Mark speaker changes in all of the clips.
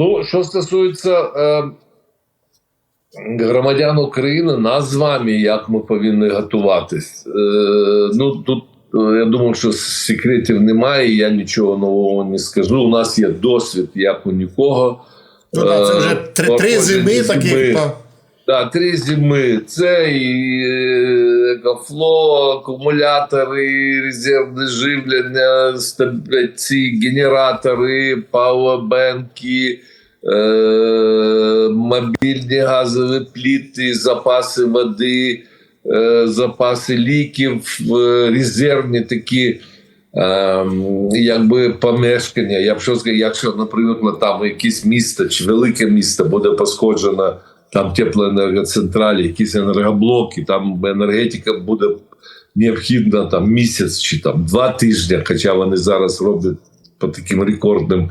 Speaker 1: Ну, що стосується е, громадян України, нас з вами, як ми повинні готуватись. Е, ну, тут е, я думаю, що секретів немає, я нічого нового не скажу. У нас є досвід, як у нікого.
Speaker 2: Ну, да, це вже три, три зими
Speaker 1: зими.
Speaker 2: таких. Та.
Speaker 1: Да, три зими. Це і екофло, акумулятори, резервне живлення, ці генератори, пауербенки, е, мобільні газові пліти, запаси води, е, запаси ліків, е, резервні такі. Ем, якби помешкання, я б що сказав, якщо, наприклад, там якесь місто чи велике місто буде пошкоджено там теплоенергоцентралі, якісь енергоблоки, там енергетика буде необхідна там місяць чи там два тижні, хоча вони зараз роблять по таким рекордним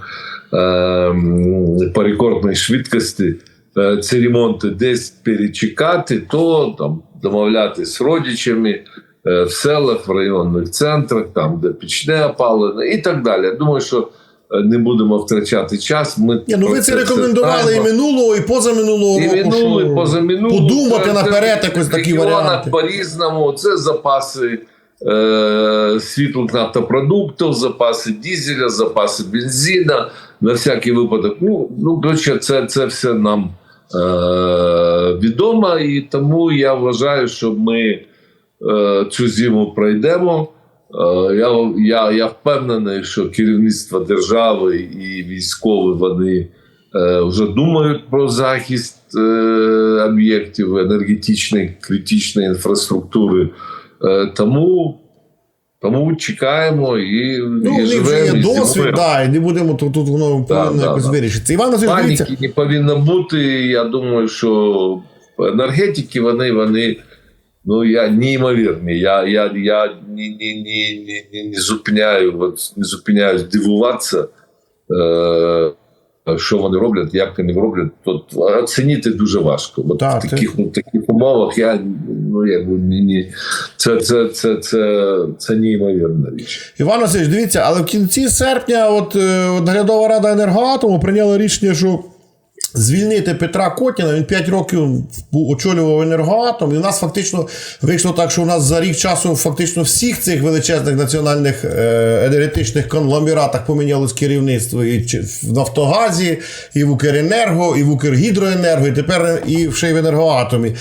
Speaker 1: ем, по рекордній швидкості е, ці ремонти десь перечекати, то там домовлятися з родичами е, в селах, в районних центрах, там де пічне опалення і так далі. Думаю, що е, не будемо втрачати час. Ми
Speaker 2: Ні, ну ви це рекомендували і минулого, і позаминулого
Speaker 1: І
Speaker 2: року.
Speaker 1: минулий,
Speaker 2: що
Speaker 1: позаминулий.
Speaker 2: Подумати
Speaker 1: Це-
Speaker 2: наперед
Speaker 1: це
Speaker 2: якось такі варіанти.
Speaker 1: По-різному. Це запаси е, світлих нафтопродуктів, запаси дізеля, запаси бензина на всякий випадок. Ну, ну коротше, це, це все нам е, відомо, і тому я вважаю, що ми е, цю зиму пройдемо. Е, Я, я, я впевнений, що керівництво держави і військові вони е, вже думають про захист е, об'єктів енергетичної критичної інфраструктури. Тому, тому чекаємо і,
Speaker 2: Ну,
Speaker 1: і живемо.
Speaker 2: є
Speaker 1: і
Speaker 2: досвід,
Speaker 1: зимуємо.
Speaker 2: да, і не будемо тут, тут воно повинно
Speaker 1: да,
Speaker 2: якось
Speaker 1: да.
Speaker 2: вирішитися. Іван
Speaker 1: Паніки не повинно бути. Я думаю, що енергетики вони, вони ну, я неймовірні. Я, я, я не, не, не, не, не, не зупиняю, от, не зупиняюсь дивуватися, е, що вони роблять, як вони роблять. Тут оцінити дуже важко. От
Speaker 2: Так,
Speaker 1: в таких, в таких умовах я ну, якби, ні, ні. Це, це, це, це, це неймовірна річ.
Speaker 2: Іван Васильович, дивіться, але в кінці серпня от, е, от наглядова рада енергоатому прийняла рішення, що звільнити Петра Котіна. Він 5 років очолював енергоатом, і в нас фактично вийшло так, що у нас за рік часу фактично всіх цих величезних національних е, енергетичних конгломератах помінялось керівництво і в Нафтогазі, і в Укренерго, і в Укргідроенерго, і тепер і ще й в енергоатомі.